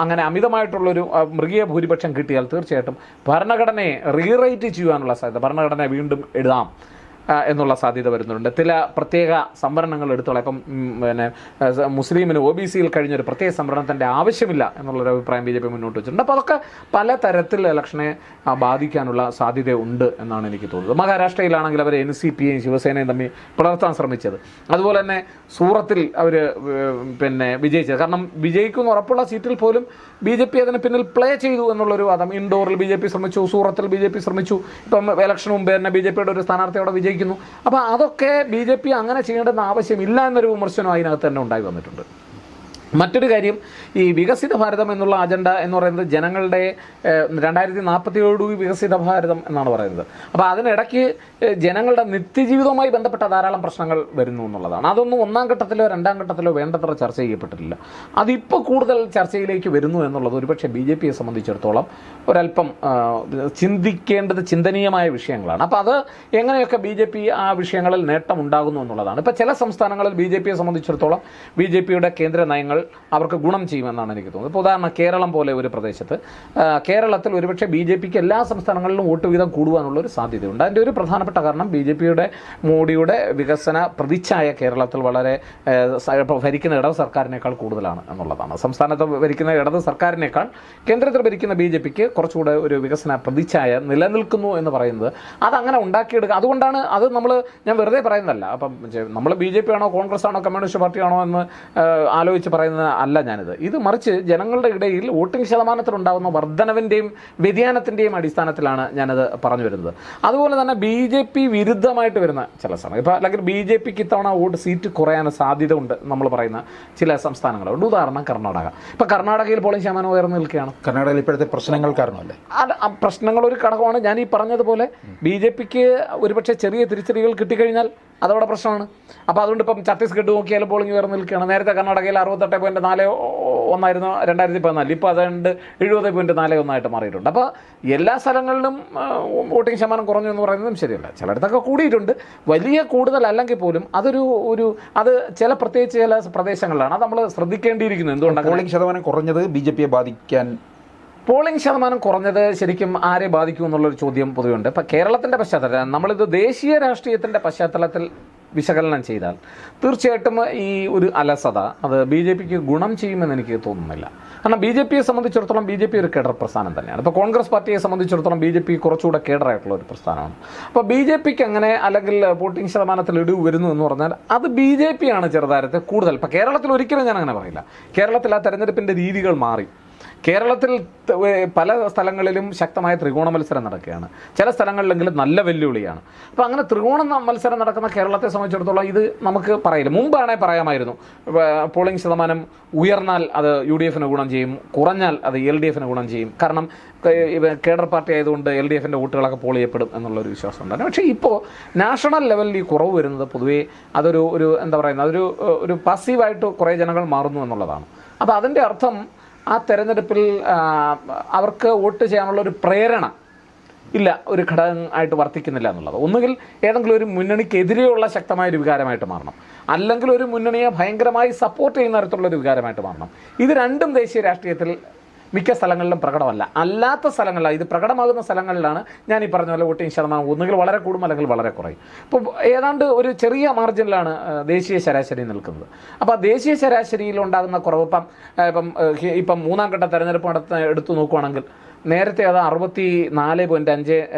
അങ്ങനെ അമിതമായിട്ടുള്ളൊരു മൃഗീയ ഭൂരിപക്ഷം കിട്ടിയാൽ തീർച്ചയായിട്ടും ഭരണഘടനയെ റീറൈറ്റ് ചെയ്യാനുള്ള സാധ്യത ഭരണഘടന വീണ്ടും എഴുതാം. എന്നുള്ള സാധ്യത വരുന്നുണ്ട്. ചില പ്രത്യേക സംവരണങ്ങൾ എടുത്തോളാം. ഇപ്പം പിന്നെ മുസ്ലിമിന് ഒ ബി സിയിൽ കഴിഞ്ഞൊരു പ്രത്യേക സംവരണത്തിന്റെ ആവശ്യമില്ല എന്നുള്ളൊരു അഭിപ്രായം ബി ജെ പി മുന്നോട്ട് വെച്ചിട്ടുണ്ട്. അപ്പോൾ അതൊക്കെ പല തരത്തിൽ ഇലക്ഷനെ ബാധിക്കാനുള്ള സാധ്യത ഉണ്ട് എന്നാണ് എനിക്ക് തോന്നുന്നത്. മഹാരാഷ്ട്രയിലാണെങ്കിൽ അവർ എൻ സി പിയും ശിവസേനയും തമ്മിൽ പുലർത്താൻ ശ്രമിച്ചത്. അതുപോലെ തന്നെ സൂറത്തിൽ അവർ പിന്നെ വിജയിച്ചത്. കാരണം വിജയിക്കുന്ന ഉറപ്പുള്ള സീറ്റിൽ പോലും ബി ജെ പി അതിന് പിന്നിൽ പ്ലേ ചെയ്തു എന്നുള്ളൊരു വാദം. ഇൻഡോറിൽ ബി ജെ പി ശ്രമിച്ചു സൂറത്തിൽ ബി ജെ പി ശ്രമിച്ചു. ഇപ്പം ഇലക്ഷന് മുമ്പ് തന്നെ ബി ജെ പിയുടെ ഒരു സ്ഥാനാർത്ഥി അവിടെ വിജയിക്കുന്നു അപ്പോൾ അതൊക്കെ ബി ജെ പി അങ്ങനെ ചെയ്യേണ്ടെന്ന് ആവശ്യമില്ല എന്നൊരു വിമർശനം അതിനകത്ത് തന്നെ ഉണ്ടായി വന്നിട്ടുണ്ട്. മറ്റൊരു കാര്യം ഈ വികസിത ഭാരതം എന്നുള്ള അജണ്ട എന്ന് പറയുന്നത് ജനങ്ങളുടെ രണ്ടായിരത്തി നാൽപ്പത്തി ഏഴ് വികസിത ഭാരതം എന്നാണ് പറയുന്നത്. അപ്പോൾ അതിനിടയ്ക്ക് ജനങ്ങളുടെ നിത്യജീവിതവുമായി ബന്ധപ്പെട്ട ധാരാളം പ്രശ്നങ്ങൾ വരുന്നു എന്നുള്ളതാണ്. അതൊന്നും ഒന്നാം ഘട്ടത്തിലോ രണ്ടാം ഘട്ടത്തിലോ വേണ്ടത്ര ചർച്ച ചെയ്യപ്പെട്ടിട്ടില്ല. അതിപ്പോൾ കൂടുതൽ ചർച്ചയിലേക്ക് വരുന്നു എന്നുള്ളത് ഒരുപക്ഷെ ബി ജെ പിയെ സംബന്ധിച്ചിടത്തോളം ഒരല്പം ചിന്തിക്കേണ്ടത് ചിന്തനീയമായ വിഷയങ്ങളാണ്. അപ്പോൾ അത് എങ്ങനെയൊക്കെ ബി ജെ പി ആ വിഷയങ്ങളിൽ നേട്ടം ഉണ്ടാകുന്നു എന്നുള്ളതാണ്. ഇപ്പോൾ ചില സംസ്ഥാനങ്ങളിൽ ബി ജെ പിയെ സംബന്ധിച്ചിടത്തോളം ബി ജെ പിയുടെ കേന്ദ്ര നയങ്ങൾ അവർക്ക് ഗുണം ചെയ്യുമെന്നാണ് എനിക്ക് തോന്നുന്നത്. ഇപ്പോൾ ഉദാഹരണം കേരളം പോലെ ഒരു പ്രദേശത്ത് കേരളത്തിൽ ഒരുപക്ഷെ ബി ജെ പിക്ക് എല്ലാ സംസ്ഥാനങ്ങളിലും വോട്ട് വീതം കൂടുവാനുള്ള ഒരു സാധ്യതയുണ്ട്. അതിന്റെ ഒരു പ്രധാനപ്പെട്ട കാരണം ബി ജെ പിയുടെ മോഡിയുടെ വികസന പ്രതിച്ഛായ കേരളത്തിൽ വളരെ ഭരിക്കുന്ന ഇടത് സർക്കാരിനേക്കാൾ കൂടുതലാണ് എന്നുള്ളതാണ്. സംസ്ഥാനത്ത് ഭരിക്കുന്ന ഇടത് സർക്കാരിനേക്കാൾ കേന്ദ്രത്തിൽ ഭരിക്കുന്ന ബി ജെ പിക്ക് കുറച്ചുകൂടെ ഒരു വികസന പ്രതിച്ഛായ നിലനിൽക്കുന്നു എന്ന് പറയുന്നത് അതങ്ങനെ ഉണ്ടാക്കിയെടുക്കുക അതുകൊണ്ടാണ് അത് നമ്മൾ ഞാൻ വെറുതെ പറയുന്നതല്ല. അപ്പം നമ്മൾ ബി ജെ പി ആണോ കോൺഗ്രസ് ആണോ കമ്മ്യൂണിസ്റ്റ് പാർട്ടി ആണോ എന്ന് ആലോചിച്ച് ആലോചിച്ച് പറയുന്നത് അല്ല ഞാനിത്. ഇത് മറിച്ച് ജനങ്ങളുടെ ഇടയിൽ വോട്ടിംഗ് ശതമാനത്തിലുണ്ടാകുന്ന വർധനവിന്റെയും വ്യതിയാനത്തിന്റെയും അടിസ്ഥാനത്തിലാണ് ഞാനത് പറഞ്ഞു വരുന്നത്. അതുപോലെ തന്നെ ബി ജെ പി വിരുദ്ധമായിട്ട് വരുന്ന ചില സമയം. ഇപ്പോൾ അല്ലെങ്കിൽ ബി ജെ പിക്ക് ഇത്തവണ വോട്ട് സീറ്റ് കുറയാൻ സാധ്യത ഉണ്ട് നമ്മൾ പറയുന്ന ചില സംസ്ഥാനങ്ങളുണ്ട്. ഉദാഹരണം കർണാടക. ഇപ്പോൾ കർണാടകയിൽ പോളിംഗ് ശതമാനം ഉയർന്നു നിൽക്കുകയാണ്. കർണാടകയിൽ ഇപ്പോഴത്തെ പ്രശ്നങ്ങൾ കാരണമല്ലേ? അല്ല ആ പ്രശ്നങ്ങൾ ഒരു ഘടകമാണ്. ഞാൻ ഈ പറഞ്ഞതുപോലെ ബി ജെ പിക്ക് ഒരുപക്ഷെ ചെറിയ തിരിച്ചടികൾ കിട്ടിക്കഴിഞ്ഞാൽ അതവിടെ പ്രശ്നമാണ്. അപ്പോൾ അതുകൊണ്ട് ഇപ്പം ഛത്തീസ്ഗഡ് നോക്കിയാൽ പോളിംഗ് ഉയർന്നു നിൽക്കുകയാണ്. നേരത്തെ കർണാടകയിൽ അറുപത്തെട്ട് പോയിന്റ് നാല് ഒന്നായിരുന്നു രണ്ടായിരത്തി പതിനാലിൽ ഇപ്പോൾ അതുകൊണ്ട് എഴുപത് പോയിന്റ് നാല് ഒന്നായിട്ട് മാറിയിട്ടുണ്ട്. അപ്പോൾ എല്ലാ സ്ഥലങ്ങളിലും വോട്ടിംഗ് ശതമാനം കുറഞ്ഞു എന്ന് പറയുന്നതും ശരിയല്ല. ചിലയിടത്തൊക്കെ കൂടിയിട്ടുണ്ട്. വലിയ കൂടുതൽ അല്ലെങ്കിൽ പോലും അതൊരു ഒരു അത് ചില പ്രത്യേകിച്ച് ചില പ്രദേശങ്ങളിലാണ്. അത് നമ്മൾ ശ്രദ്ധിക്കേണ്ടിയിരിക്കുന്നു. എന്തുകൊണ്ടാണ് പോളിംഗ് ശതമാനം കുറഞ്ഞത് ബി ജെ പിയെ ബാധിക്കാൻ പോളിംഗ് ശതമാനം കുറഞ്ഞത് ശരിക്കും ആരെ ബാധിക്കും എന്നുള്ളൊരു ചോദ്യം പൊതുവെയുണ്ട്. ഇപ്പം കേരളത്തിന്റെ പശ്ചാത്തലത്തിൽ നമ്മളിത് ദേശീയ രാഷ്ട്രീയത്തിന്റെ പശ്ചാത്തലത്തിൽ വിശകലനം ചെയ്താൽ തീർച്ചയായിട്ടും ഈ ഒരു അലസത അത് ബി ജെ പിക്ക് ഗുണം ചെയ്യുമെന്ന് എനിക്ക് തോന്നുന്നില്ല. കാരണം ബി ജെ പിയെ സംബന്ധിച്ചിടത്തോളം ബി ജെ പി ഒരു കേഡർ പ്രസ്ഥാനം തന്നെയാണ്. ഇപ്പോൾ കോൺഗ്രസ് പാർട്ടിയെ സംബന്ധിച്ചിടത്തോളം ബി ജെ പി കുറച്ചുകൂടെ കേഡറായിട്ടുള്ള ഒരു പ്രസ്ഥാനമാണ്. അപ്പോൾ ബി ജെ പിക്ക് അങ്ങനെ അല്ലെങ്കിൽ വോട്ടിംഗ് ശതമാനത്തിൽ ഇടിവ് വരുന്നു എന്ന് പറഞ്ഞാൽ അത് ബി ജെ പി ആണ് ചെറുതാരത്തെ കൂടുതൽ. ഇപ്പോൾ കേരളത്തിൽ ഒരിക്കലും ഞാൻ അങ്ങനെ പറയില്ല. കേരളത്തിൽ ആ തെരഞ്ഞെടുപ്പിന്റെ രീതികൾ മാറി. കേരളത്തിൽ പല സ്ഥലങ്ങളിലും ശക്തമായ ത്രികോണ മത്സരം നടക്കുകയാണ്. ചില സ്ഥലങ്ങളിലെങ്കിലും നല്ല വെല്ലുവിളിയാണ്. അപ്പോൾ അങ്ങനെ ത്രികോണ മത്സരം നടക്കുന്ന കേരളത്തെ സംബന്ധിച്ചിടത്തോളം ഇത് നമുക്ക് പറയില്ല. മുമ്പാണേ പറയാമായിരുന്നു. പോളിംഗ് ശതമാനം ഉയർന്നാൽ അത് യു ഡി എഫിന് ഗുണം ചെയ്യും. കുറഞ്ഞാൽ അത് എൽ ഡി എഫിന് ഗുണം ചെയ്യും. കാരണം കേഡർ പാർട്ടി ആയതുകൊണ്ട് എൽ ഡി എഫിന്റെ വോട്ടുകളൊക്കെ പോൾ ചെയ്യപ്പെടും എന്നുള്ളൊരു വിശ്വാസം ഉണ്ടായിരുന്നു. പക്ഷേ ഇപ്പോൾ നാഷണൽ ലെവലിൽ ഈ കുറവ് വരുന്നത് പൊതുവേ അതൊരു ഒരു എന്താ പറയുന്നത്? അതൊരു ഒരു പാസീവായിട്ട് കുറേ ജനങ്ങൾ മാറുന്നു എന്നുള്ളതാണ്. അപ്പോൾ അതിന്റെ അർത്ഥം ആ തെരഞ്ഞെടുപ്പിൽ അവർക്ക് വോട്ട് ചെയ്യാനുള്ള ഒരു പ്രേരണ ഇല്ല ഒരു ഘടകം ആയിട്ട് വർത്തിക്കുന്നില്ല എന്നുള്ളത്. ഒന്നുകിൽ ഏതെങ്കിലും ഒരു മുന്നണിക്കെതിരെയുള്ള ശക്തമായ ഒരു വികാരമായിട്ട് മാറണം. അല്ലെങ്കിൽ ഒരു മുന്നണിയെ ഭയങ്കരമായി സപ്പോർട്ട് ചെയ്യുന്ന തരത്തിലുള്ള ഒരു വികാരമായിട്ട് മാറണം. ഇത് രണ്ടും ദേശീയ രാഷ്ട്രീയത്തിൽ മിക്ക സ്ഥലങ്ങളിലും പ്രകടമല്ല. അല്ലാത്ത സ്ഥലങ്ങളിലാണ് ഇത് പ്രകടമാകുന്ന സ്ഥലങ്ങളിലാണ് ഞാൻ ഈ പറഞ്ഞ പോലെ വോട്ടിംഗ് ശതമാനം ഒന്നുകിൽ വളരെ കൂടും അല്ലെങ്കിൽ വളരെ കുറയും. അപ്പോൾ ഏതാണ്ട് ഒരു ചെറിയ മാർജിനിലാണ് ദേശീയ ശരാശരി നിൽക്കുന്നത്. അപ്പോൾ ദേശീയ ശരാശരിയിൽ ഉണ്ടാകുന്ന കുറവ് ഇപ്പം ഇപ്പം ഇപ്പം മൂന്നാം ഘട്ട തെരഞ്ഞെടുപ്പ് നടത്ത എടുത്തു നോക്കുവാണെങ്കിൽ നേരത്തെ അത് അറുപത്തി നാല് പോയിന്റ് അഞ്ച്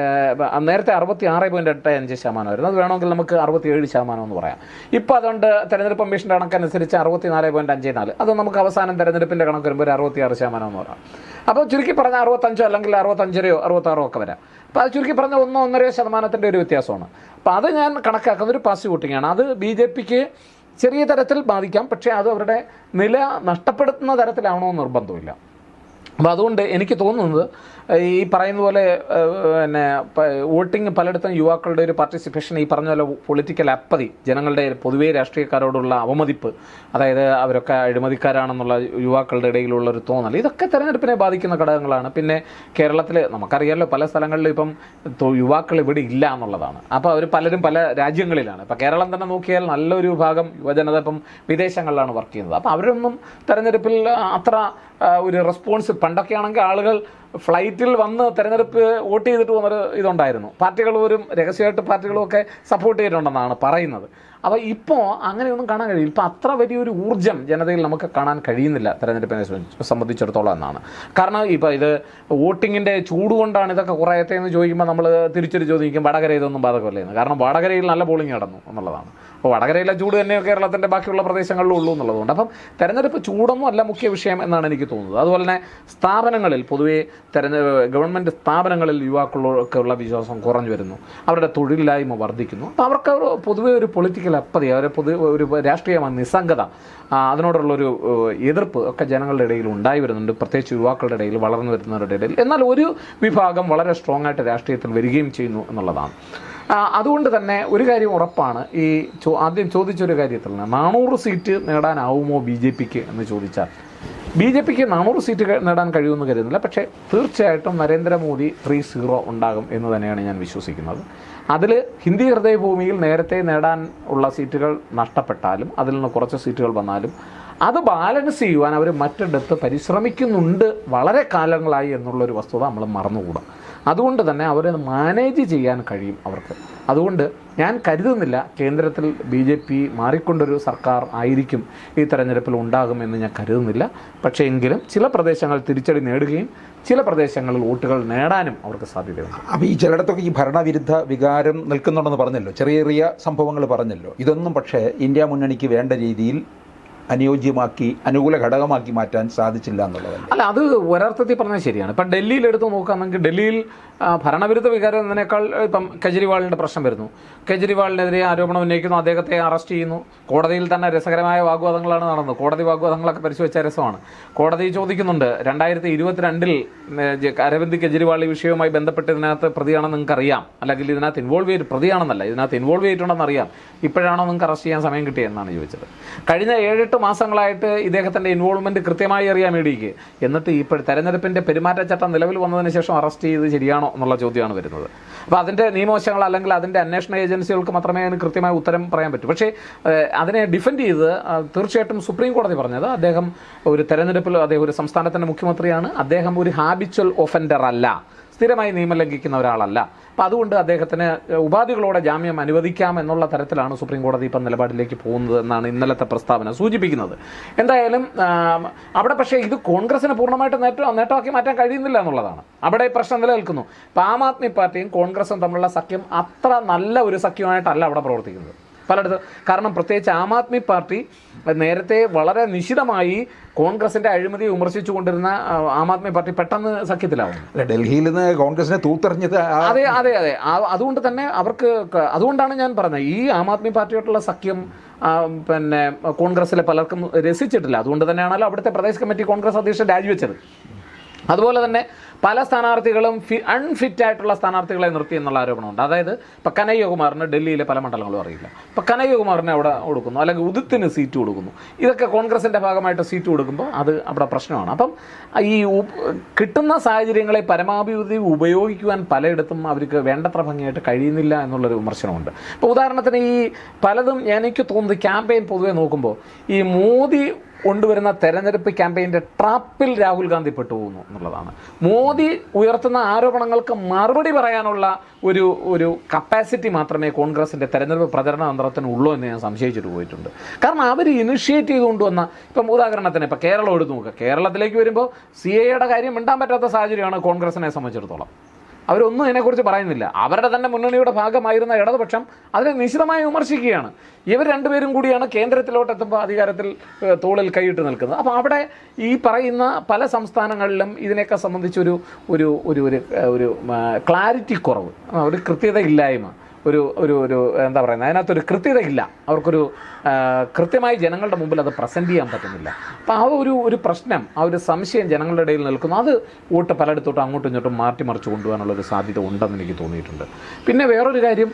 നേരത്തെ അറുപത്തി ആറ് പോയിന്റ് എട്ട് അഞ്ച് ശതമാനമായിരുന്നു അത് വേണമെങ്കിൽ നമുക്ക് അറുപത്തി ഏഴ് ശതമാനം എന്ന് പറയാം. ഇപ്പോൾ അതുകൊണ്ട് തെരഞ്ഞെടുപ്പ് കമ്മീഷന്റെ കണക്കനുസരിച്ച് അറുപത്തി നാല് പോയിന്റ് അഞ്ച് നാല്. അത് നമുക്ക് അവസാനം തെരഞ്ഞെടുപ്പിന്റെ കണക്ക് വരുമ്പോൾ ഒരു അറുപത്തി ആറ് ശതമാനം എന്ന് പറയാം. അപ്പോൾ ചുരുക്കി പറഞ്ഞ അറുപത്തഞ്ചോ അല്ലെങ്കിൽ അറുപത്തഞ്ചരയോ അറുപത്താറോ ഒക്കെ വരാം. അപ്പോൾ അത് ചുരുക്കി പറഞ്ഞ ഒന്നോ ഒന്നരയോ ശതമാനത്തിന്റെ ഒരു വ്യത്യാസമാണ്. അപ്പോൾ അത് ഞാൻ കണക്കാക്കുന്ന ഒരു പാസ് വോട്ടിംഗ് ആണ്. അത് ബി ജെ പിക്ക് ചെറിയ തരത്തിൽ ബാധിക്കാം. പക്ഷേ അത് അവരുടെ നില നഷ്ടപ്പെടുത്തുന്ന തരത്തിലാണോ നിർബന്ധമില്ല. അപ്പോൾ അതുകൊണ്ട് എനിക്ക് തോന്നുന്നത് ഈ പറയുന്ന പോലെ പിന്നെ വോട്ടിംഗ് പലയിടത്തും യുവാക്കളുടെ ഒരു പാർട്ടിസിപ്പേഷൻ ഈ പറഞ്ഞ പോലെ പൊളിറ്റിക്കൽ അപ്പതി ജനങ്ങളുടെ പൊതുവെ രാഷ്ട്രീയക്കാരോടുള്ള അവമതിപ്പ് അതായത് അവരൊക്കെ അഴിമതിക്കാരാണെന്നുള്ള യുവാക്കളുടെ ഇടയിലുള്ള ഒരു തോന്നൽ ഇതൊക്കെ തെരഞ്ഞെടുപ്പിനെ ബാധിക്കുന്ന ഘടകങ്ങളാണ്. പിന്നെ കേരളത്തിൽ നമുക്കറിയാമല്ലോ പല സ്ഥലങ്ങളിലും ഇപ്പം യുവാക്കൾ ഇവിടെ ഇല്ല എന്നുള്ളതാണ്. അപ്പോൾ അവർ പലരും പല രാജ്യങ്ങളിലാണ്. ഇപ്പം കേരളം തന്നെ നോക്കിയാൽ നല്ലൊരു ഭാഗം യുവജനത ഇപ്പം വിദേശങ്ങളിലാണ് വർക്ക് ചെയ്യുന്നത്. അപ്പോൾ അവരൊന്നും തെരഞ്ഞെടുപ്പിൽ അത്ര ഒരു റെസ്പോൺസ് പണ്ടൊക്കെയാണെങ്കിൽ ആളുകൾ ഫ്ലൈറ്റിൽ വന്ന് തെരഞ്ഞെടുപ്പ് വോട്ട് ചെയ്തിട്ട് പോകുന്നൊരു ഇതുണ്ടായിരുന്നു. പാർട്ടികളും രഹസ്യമായിട്ട് പാർട്ടികളും ഒക്കെ സപ്പോർട്ട് ചെയ്തിട്ടുണ്ടെന്നാണ് പറയുന്നത്. അപ്പോൾ ഇപ്പോൾ അങ്ങനെയൊന്നും കാണാൻ കഴിയില്ല. ഇപ്പോൾ അത്ര വലിയൊരു ഊർജം ജനതയിൽ നമുക്ക് കാണാൻ കഴിയുന്നില്ല തെരഞ്ഞെടുപ്പിനെ സംബന്ധിച്ച് സംബന്ധിച്ചിടത്തോളം എന്നാണ്. കാരണം ഇപ്പോൾ ഇത് വോട്ടിങ്ങിന്റെ ചൂടുകൊണ്ടാണ് ഇതൊക്കെ കുറയത്തെ എന്ന് ചോദിക്കുമ്പോൾ നമ്മൾ തിരിച്ചൊരു ചോദിക്കും വടകര ഇതൊന്നും ബാധകമല്ലേ എന്ന് കാരണം വടകരയിൽ നല്ല പോളിംഗ് നടന്നു എന്നുള്ളതാണ്. അപ്പോൾ വടകരയിലെ ചൂട് തന്നെ കേരളത്തിന്റെ ബാക്കിയുള്ള പ്രദേശങ്ങളിലും ഉള്ളൂ എന്നുള്ളതുകൊണ്ട്. അപ്പം തെരഞ്ഞെടുപ്പ് ചൂടൊന്നും അല്ല മുഖ്യ വിഷയം എന്നാണ് എനിക്ക് തോന്നുന്നത്. അതുപോലെ തന്നെ സ്ഥാപനങ്ങളിൽ പൊതുവേ തെരഞ്ഞെടുപ്പ് ഗവൺമെന്റ് സ്ഥാപനങ്ങളിൽ യുവാക്കളൊക്കെയുള്ള വിശ്വാസം കുറഞ്ഞു വരുന്നു. അവരുടെ തൊഴിലില്ലായ്മ വർദ്ധിക്കുന്നു. അപ്പോൾ അവർക്ക് പൊതുവേ ഒരു പൊളിറ്റിക്കൽ അപ്പതി അവരെ പൊതു ഒരു രാഷ്ട്രീയമായ നിസ്സംഗത അതിനോടുള്ള അതിനോടുള്ളൊരു എതിർപ്പ് ഒക്കെ ജനങ്ങളുടെ ഇടയിൽ ഉണ്ടായി വരുന്നുണ്ട്. പ്രത്യേകിച്ച് യുവാക്കളുടെ ഇടയിൽ വളർന്നു വരുന്നവരുടെ ഇടയിൽ. എന്നാൽ ഒരു വിഭാഗം വളരെ സ്ട്രോങ് ആയിട്ട് രാഷ്ട്രീയത്തിൽ വരികയും ചെയ്യുന്നു എന്നുള്ളതാണ്. അതുകൊണ്ട് തന്നെ ഒരു കാര്യം ഉറപ്പാണ്. ഈ ആദ്യം ചോദിച്ചൊരു കാര്യത്തിൽ നാനൂറ് സീറ്റ് നേടാനാവുമോ ബി ജെ പിക്ക് എന്ന് ചോദിച്ചാൽ? ബി ജെ പിക്ക് നാനൂറ് സീറ്റ് നേടാൻ കഴിയുമെന്ന് കരുതുന്നില്ല. പക്ഷേ തീർച്ചയായിട്ടും നരേന്ദ്രമോദി ത്രീ സീറോ ഉണ്ടാകും എന്ന് തന്നെയാണ് ഞാൻ വിശ്വസിക്കുന്നത്. അതിൽ ഹിന്ദി ഹൃദയഭൂമിയിൽ നേരത്തെ നേടാൻ ഉള്ള സീറ്റുകൾ നഷ്ടപ്പെട്ടാലും അതിൽ നിന്ന് കുറച്ച് സീറ്റുകൾ വന്നാലും അത് ബാലൻസ് ചെയ്യുവാൻ അവർ മറ്റിടത്ത് പരിശ്രമിക്കുന്നുണ്ട് വളരെ കാലങ്ങളായി എന്നുള്ളൊരു വസ്തുത നമ്മൾ മറന്നുകൂടാ. അതുകൊണ്ട് തന്നെ അവരെ മാനേജ് ചെയ്യാൻ കഴിയും അവർക്ക്. അതുകൊണ്ട് ഞാൻ കരുതുന്നില്ല കേന്ദ്രത്തിൽ ബി ജെ പി മാറിക്കൊണ്ടൊരു സർക്കാർ ആയിരിക്കും ഈ തെരഞ്ഞെടുപ്പിൽ ഉണ്ടാകുമെന്ന് ഞാൻ കരുതുന്നില്ല. പക്ഷേ എങ്കിലും ചില പ്രദേശങ്ങൾ തിരിച്ചടി നേടുകയും ചില പ്രദേശങ്ങളിൽ വോട്ടുകൾ നേടാനും അവർക്ക് സാധ്യതയുണ്ട്. അപ്പോൾ ഈ ചിലയിടത്തൊക്കെ ഈ ഭരണവിരുദ്ധ വികാരം നിൽക്കുന്നുണ്ടെന്ന് പറഞ്ഞല്ലോ. ചെറിയ ചെറിയ സംഭവങ്ങൾ പറഞ്ഞല്ലോ. ഇതൊന്നും പക്ഷേ ഇന്ത്യ മുന്നണിക്ക് വേണ്ട രീതിയിൽ അനുയോജ്യമാക്കി അനുകൂല ഘടകമാക്കി മാറ്റാൻ സാധിച്ചില്ല എന്നുള്ളതല്ല? അല്ല അത് ഒരർത്ഥത്തിൽ പറഞ്ഞാൽ ശരിയാണ്. ഇപ്പം ഡൽഹിയിൽ എടുത്തു നോക്കുകയാണെങ്കിൽ ഡൽഹിയിൽ ഭരണവിരുദ്ധ വികാരം എന്നതിനേക്കാൾ ഇപ്പം കെജ്രിവാളിന്റെ പ്രശ്നം വരുന്നു. കെജ്രിവാളിനെതിരെ ആരോപണം ഉന്നയിക്കുന്നു അദ്ദേഹത്തെ അറസ്റ്റ് ചെയ്യുന്നു. കോടതിയിൽ തന്നെ രസകരമായ വാഗ്വാദങ്ങളാണ് നടന്നത്. കോടതി വാഗ്വാദങ്ങളൊക്കെ പരിശോധിച്ച രസമാണ്. കോടതി ചോദിക്കുന്നുണ്ട് രണ്ടായിരത്തി ഇരുപത്തിരണ്ടിൽ അരവിന്ദ് കെജ്രിവാൾ ഈ വിഷയവുമായി ബന്ധപ്പെട്ട് ഇതിനകത്ത് പ്രതിയാണെന്ന് നിങ്ങൾക്ക് അറിയാം അല്ലെങ്കിൽ ഇതിനകത്ത് ഇൻവോൾവ് ചെയ്ത് പ്രതിയാണെന്നല്ല ഇതിനകത്ത് ഇൻവോൾവ് ചെയ്തിട്ടുണ്ടെന്ന് അറിയാം. ഇപ്പോഴാണോ നിങ്ങൾക്ക് അറസ്റ്റ് ചെയ്യാൻ സമയം കിട്ടിയെന്നാണ് ചോദിച്ചത്. കഴിഞ്ഞ ഏഴെട്ട് മാസങ്ങളായിട്ട് ഇദ്ദേഹത്തിന്റെ ഇൻവോൾവ്മെന്റ് കൃത്യമായി അറിയാം ഇടിക്ക് എന്നിട്ട് ഇപ്പോൾ തെരഞ്ഞെടുപ്പിന്റെ പെരുമാറ്റച്ചട്ടം നിലവിൽ വന്നതിന് ശേഷം അറസ്റ്റ് ചെയ്ത് ശരിയാണോ എന്നുള്ള ചോദ്യമാണ് വരുന്നത്. അപ്പോൾ അതിന്റെ നിയമവശങ്ങൾ അല്ലെങ്കിൽ അതിന്റെ അന്വേഷണ ഏജൻസികൾക്ക് മാത്രമേ അതിന് കൃത്യമായ ഉത്തരം പറയാൻ പറ്റൂ. പക്ഷേ അതിനെ ഡിഫെൻഡ് ചെയ്ത് തീർച്ചയായിട്ടും സുപ്രീം കോടതി പറഞ്ഞത് അദ്ദേഹം ഒരു തെരഞ്ഞെടുപ്പിൽ അദ്ദേഹം ഒരു സംസ്ഥാനത്തിന്റെ മുഖ്യമന്ത്രിയാണ്. അദ്ദേഹം ഒരു ഹാബിച്വൽ ഒഫൻഡർ അല്ല. സ്ഥിരമായി നിയമം ലംഘിക്കുന്ന ഒരാളല്ല. അപ്പം അതുകൊണ്ട് അദ്ദേഹത്തിന് ഉപാധികളോടെ ജാമ്യം അനുവദിക്കാം എന്നുള്ള തരത്തിലാണ് സുപ്രീം കോടതി ഇപ്പം നിലപാടിലേക്ക് പോകുന്നത് എന്നാണ് ഇന്നലത്തെ പ്രസ്താവന സൂചിപ്പിക്കുന്നത്. എന്തായാലും അവിടെ പക്ഷേ ഇത് കോൺഗ്രസിന് പൂർണമായിട്ട് നേട്ടം നേട്ടമാക്കി മാറ്റാൻ കഴിയുന്നില്ല എന്നുള്ളതാണ്. അവിടെ പ്രശ്നം നിലനിൽക്കുന്നു. ഇപ്പം ആം ആദ്മി പാർട്ടിയും കോൺഗ്രസും തമ്മിലുള്ള സഖ്യം അത്ര നല്ല ഒരു സഖ്യമായിട്ടല്ല അവിടെ പ്രവർത്തിക്കുന്നത്. പലയിടത്ത്. കാരണം പ്രത്യേകിച്ച് ആം ആദ്മി പാർട്ടി നേരത്തെ വളരെ നിശിതമായി കോൺഗ്രസിന്റെ അഴിമതി വിമർശിച്ചു കൊണ്ടിരുന്ന ആം ആദ്മി പാർട്ടി പെട്ടെന്ന് സഖ്യത്തിലാവും. ഡൽഹിയിൽ നിന്ന് കോൺഗ്രസിനെ തൂത്തെറിഞ്ഞത് അതെ അതെ അതെ. അതുകൊണ്ട് തന്നെ അവർക്ക് അതുകൊണ്ടാണ് ഞാൻ പറഞ്ഞത് ഈ ആം ആദ്മി പാർട്ടിയോട്ടുള്ള സഖ്യം പിന്നെ കോൺഗ്രസിലെ പലർക്കും രസിച്ചിട്ടില്ല. അതുകൊണ്ട് തന്നെയാണല്ലോ അവിടുത്തെ പ്രദേശ് കമ്മിറ്റി കോൺഗ്രസ് അധ്യക്ഷൻ രാജിവെച്ചത്. അതുപോലെ തന്നെ പല സ്ഥാനാർത്ഥികളും ഫി അൺഫിറ്റ് ആയിട്ടുള്ള സ്ഥാനാർത്ഥികളെ നിർത്തി എന്നുള്ള ആരോപണമുണ്ട്. അതായത് ഇപ്പം കനയ്യകുമാറിന് ഡൽഹിയിലെ പല മണ്ഡലങ്ങളും അറിയില്ല. ഇപ്പം കനയ്യകുമാറിനെ അവിടെ കൊടുക്കുന്നു അല്ലെങ്കിൽ ഉദിത്തിന് സീറ്റ് കൊടുക്കുന്നു. ഇതൊക്കെ കോൺഗ്രസിന്റെ ഭാഗമായിട്ട് സീറ്റ് കൊടുക്കുമ്പോൾ അത് അവിടെ പ്രശ്നമാണ്. അപ്പം ഈ കിട്ടുന്ന സാഹചര്യങ്ങളെ പരമാവധി ഉപയോഗിക്കുവാൻ പലയിടത്തും അവർക്ക് വേണ്ടത്ര ഭംഗിയായിട്ട് കഴിയുന്നില്ല എന്നുള്ളൊരു വിമർശനമുണ്ട്. ഇപ്പോൾ ഉദാഹരണത്തിന് ഈ പലതും എനിക്ക് തോന്നുന്നത് ക്യാമ്പയിൻ പൊതുവെ നോക്കുമ്പോൾ ഈ മോദി കൊണ്ടുവരുന്ന തെരഞ്ഞെടുപ്പ് ക്യാമ്പയിന്റെ ട്രാപ്പിൽ രാഹുൽ ഗാന്ധി പെട്ടുപോകുന്നു എന്നുള്ളതാണ്. മോദി ഉയർത്തുന്ന ആരോപണങ്ങൾക്ക് മറുപടി പറയാനുള്ള ഒരു ഒരു കപ്പാസിറ്റി മാത്രമേ കോൺഗ്രസിന്റെ തെരഞ്ഞെടുപ്പ് പ്രചരണ തന്ത്രത്തിന് ഉള്ളൂ എന്ന് ഞാൻ സംശയിച്ചിട്ട് പോയിട്ടുണ്ട്. കാരണം അവർ ഇനിഷ്യേറ്റ് ചെയ്ത് കൊണ്ടുവന്ന ഇപ്പം ഉദാഹരണത്തിന് ഇപ്പം കേരളം എടുത്ത് നോക്കുക കേരളത്തിലേക്ക് വരുമ്പോൾ സി എയുടെ കാര്യം മിണ്ടാൻ പറ്റാത്ത സാഹചര്യമാണ് കോൺഗ്രസിനെ സംബന്ധിച്ചിടത്തോളം. അവരൊന്നും ഇതിനെക്കുറിച്ച് പറയുന്നില്ല. അവരുടെ തന്നെ മുന്നണിയുടെ ഭാഗമായിരുന്ന ഇടതുപക്ഷം അതിനെ നിശിതമായി വിമർശിക്കുകയാണ്. ഇവർ രണ്ടുപേരും കൂടിയാണ് കേന്ദ്രത്തിലോട്ട് എത്തുമ്പോൾ അധികാരത്തിൽ തോളിൽ കൈയിട്ട് നിൽക്കുന്നത്. അപ്പോൾ അവിടെ ഈ പറയുന്ന പല സംസ്ഥാനങ്ങളിലും ഇതിനെയൊക്കെ സംബന്ധിച്ചൊരു ഒരു ഒരു ഒരു ഒരു ക്ലാരിറ്റി കുറവ്. ഒരു കൃത്യതയില്ലായ്മ. ഒരു ഒരു ഒരു എന്താ പറയുന്നത് അതിനകത്തൊരു കൃത്യതയില്ല. അവർക്കൊരു കൃത്യമായി ജനങ്ങളുടെ മുമ്പിൽ അത് പ്രസന്റ് ചെയ്യാൻ പറ്റുന്നില്ല. അപ്പോൾ ആ ഒരു ഒരു പ്രശ്നം ആ ഒരു സംശയം ജനങ്ങളുടെ ഇടയിൽ നിൽക്കുന്നു. അത് വോട്ട് പലയിടത്തോട്ടും അങ്ങോട്ടും ഇങ്ങോട്ടും മാറ്റി മറിച്ച് കൊണ്ടുപോകാനുള്ള ഒരു സാധ്യത ഉണ്ടെന്ന് എനിക്ക് തോന്നിയിട്ടുണ്ട്. പിന്നെ വേറൊരു കാര്യം